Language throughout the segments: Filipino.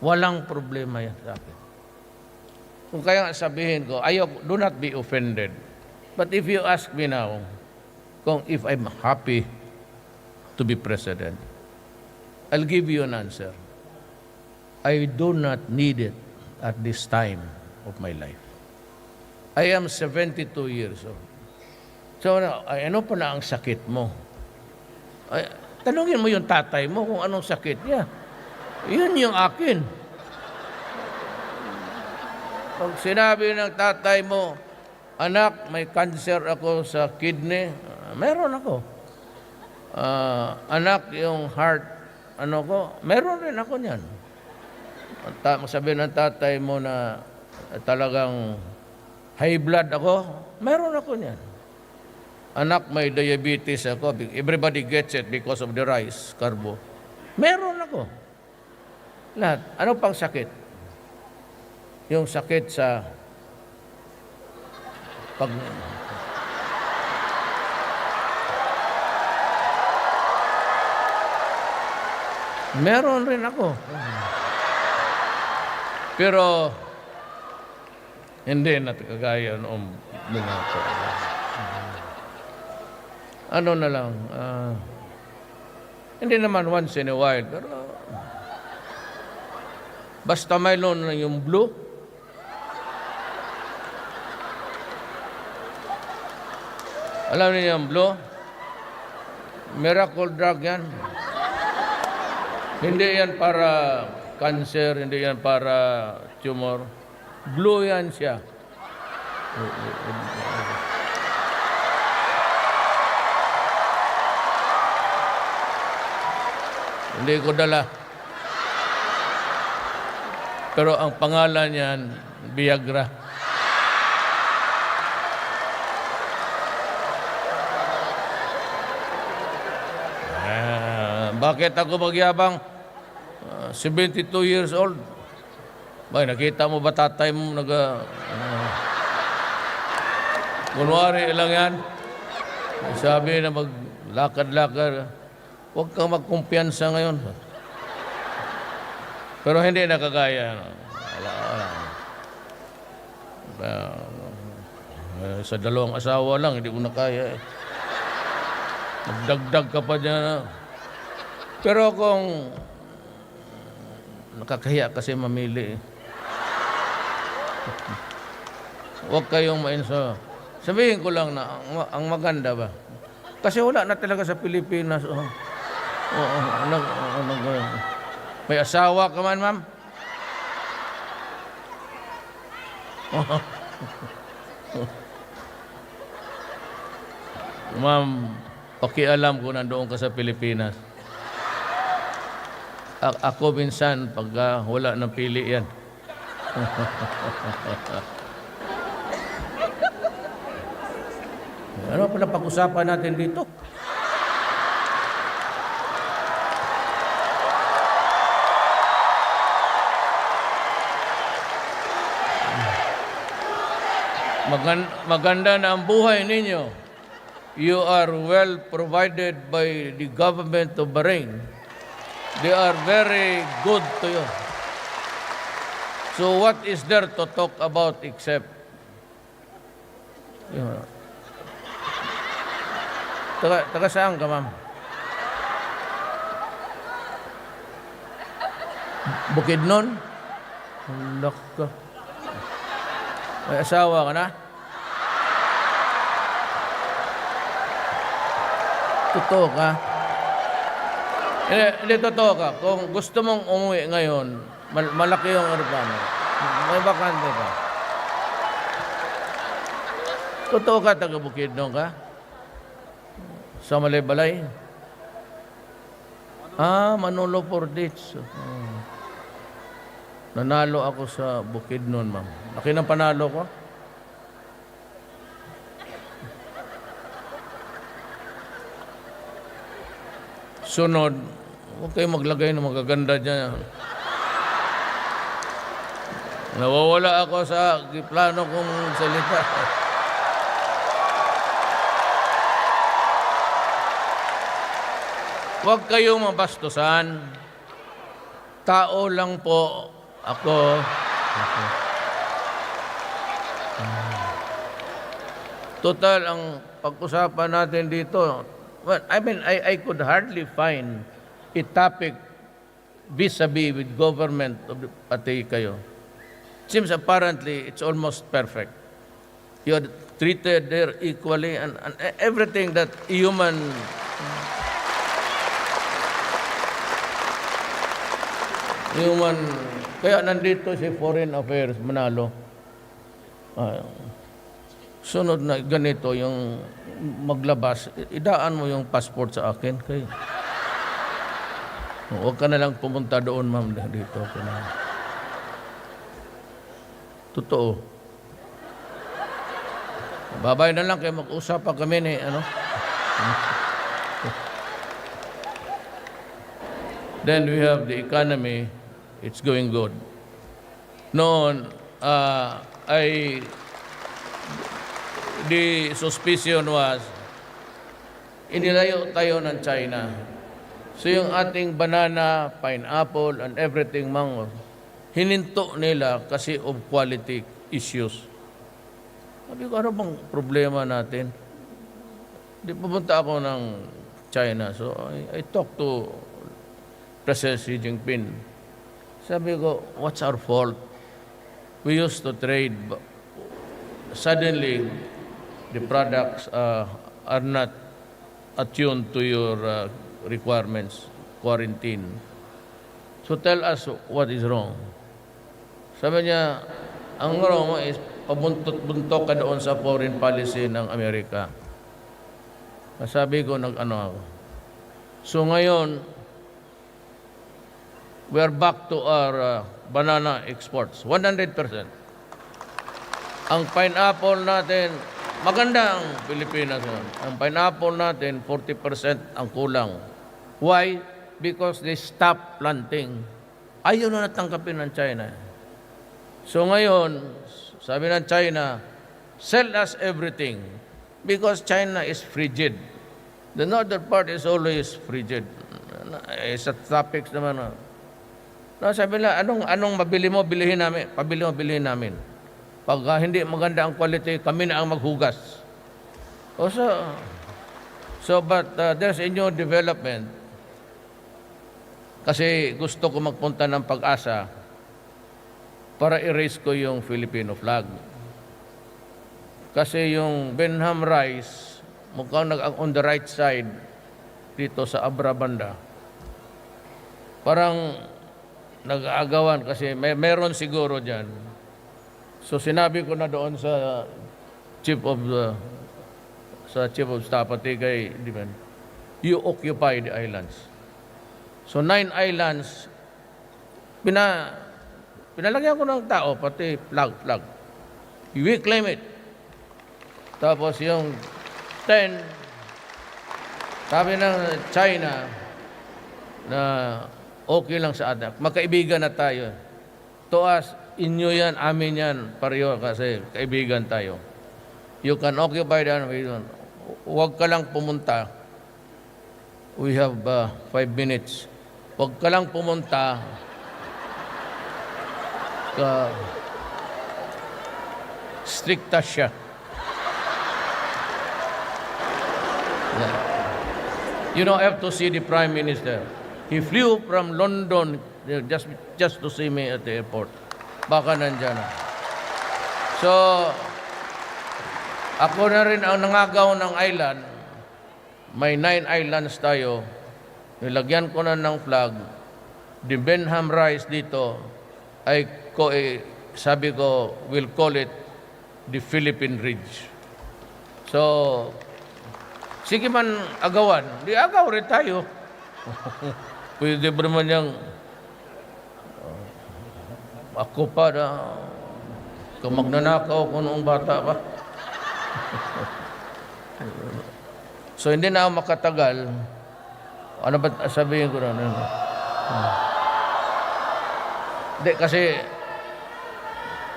Walang problema yan sa akin. Kung kaya nga sabihin ko, ayaw, do not be offended. But if you ask me now, kung if I'm happy to be president, I'll give you an answer. I do not need it at this time of my life. I am 72 years old. So, ano, ay, ano pa na ang sakit mo? Ay, tanungin mo yung tatay mo kung anong sakit niya. Yun yung akin. Pag sinabi ng tatay mo, anak, may cancer ako sa kidney, ah, meron ako. Ah, anak, yung heart, ano ko, meron rin ako niyan. Sabi ng tatay mo na talagang high blood ako, meron ako niyan. Anak, may diabetes ako. Everybody gets it because of the rice, carbo. Meron ako. Lahat. Ano pang sakit? Yung sakit sa pag Meron rin ako. Pero hindi na kagaya noong mga ako. Ano na lang, ah, hindi naman once in a while, pero basta mayroon na yung blue, alam niyo yung blue? Miracle drug yan. Hindi yan para cancer, hindi yan para tumor. Blue yan siya. Hindi ko dala. Pero ang pangalan niyan, Viagra. Ah, bakit ako magyabang? Ah, 72 years old. Bay, nakita mo ba tatay mo nag... Uh, kunwari lang yan. Sabi na maglakad-lakad. Huwag kang magkumpiyansa ngayon. Pero hindi nakagaya. Wala, wala. Ah, eh, sa dalawang asawa lang, hindi ko na kaya eh. Magdagdag ka pa dyan. Pero kung nakakahiya kasi mamili eh. Huwag kayong mainso. Sabihin ko lang na ang, ang maganda ba? Kasi wala na talaga sa Pilipinas. Oh. Oo, nag, oh, nag, may asawa ka man, ma'am? ma'am, pakialam ko nandoon ka sa Pilipinas. A- ako minsan, pag ah, wala ng pili yan. ano pa na pag-usapan natin dito? Magan- maganda na ang buhay ninyo. You are well provided by the government of Bahrain. They are very good to you. So what is there to talk about except yun. Taga, taga saan ka, ma'am? Bukidnon? Hulak ka. May asawa ka na? Totoo ka? Hindi, hindi totoo ka. Kung gusto mong umuwi ngayon, mal- malaki yung aeroplano. May bakante ka. Totoo ka, taga Bukidnon ka? Sa Malay-Balay? Ah, Manolo Portich. Hmm. Nanalo ako sa Bukidnon, ma'am. Laki ng panalo ko. Sunod, huwag kayo maglagay ng magaganda dyan. Nawawala ako sa plano kong salita. Huwag kayong mabastusan. tao lang po ako. Ako. Total, ang pag-usapan natin dito, well, I mean, I, I could hardly find a topic vis-a-vis with government of the kayo. Seems apparently it's almost perfect. You are treated there equally and, and everything that human human kaya nandito si Foreign Affairs Manalo. Ah, sunod na ganito yung maglabas, idaan mo yung passport sa akin kay Huwag ka na lang pumunta doon, ma'am, dito. Ka na. Totoo. Babay na lang kayo mag-usap pa kami ni, ano? Then we have the economy. It's going good. Noon, uh, I, the suspicion was, inilayo tayo ng China. So yung ating banana, pineapple, and everything mango, hininto nila kasi of quality issues. Sabi ko, ano bang problema natin? Di pupunta ako ng China. So I, I talked to President Xi Jinping. Sabi ko, what's our fault? We used to trade. Suddenly, the products uh, are not attuned to your uh, requirements, quarantine. So tell us what is wrong. Sabi niya, ang wrong is pabuntot-buntok ka doon sa foreign policy ng Amerika. Sabi ko, nag-ano ako. So ngayon, we are back to our uh, banana exports. 100%. Ang pineapple natin, maganda ang Pilipinas. ngayon. Ang pineapple natin, 40% ang kulang. Why? Because they stop planting. Ayaw na natangkapin ng China. So ngayon, sabi ng China, sell us everything because China is frigid. The northern part is always frigid. Eh, sa tropics naman. ah. No, sabi nila, anong, anong mabili mo, bilihin namin. Pabili mo, bilihin namin. Pag ah, hindi maganda ang quality, kami na ang maghugas. O so, so but uh, there's a new development. Kasi gusto ko magpunta ng pag-asa para erase ko yung Filipino flag. Kasi yung Benham Rice, mukhang nag on the right side dito sa Abra Banda. Parang nag-aagawan kasi may meron siguro diyan. So sinabi ko na doon sa chief of the sa chief of staff pati kay di ba, you occupy the islands. So nine islands pina pinalagyan ko ng tao pati flag flag. We claim it. Tapos yung 10 sabi ng China na okay lang sa atin. Magkaibigan na tayo. To us, inyo yan, amin yan, pareho kasi kaibigan tayo. You can occupy we don't. Huwag ka lang pumunta. We have uh, five minutes. Huwag ka lang pumunta. Ka, stricta siya. You know, I have to see the Prime Minister. He flew from London uh, just, just to see me at the airport. Baka nandyan na. So, ako na rin ang nangagaw ng island. May nine islands tayo. Nilagyan ko na ng flag. The Benham Rice dito ay ko, eh, sabi ko, we'll call it the Philippine Ridge. So, sige man agawan, di agaw rin tayo. Pwede ba naman yung ako pa na kung magnanakaw ko noong bata pa. so hindi na ako makatagal. Ano ba sabihin ko na? Ano? Hindi, kasi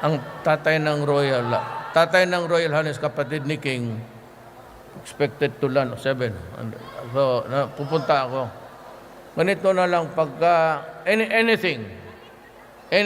ang tatay ng Royal, tatay ng Royal Highness, kapatid ni King, expected to land, seven. And So, na, pupunta ako. ganito na lang pagka any, anything,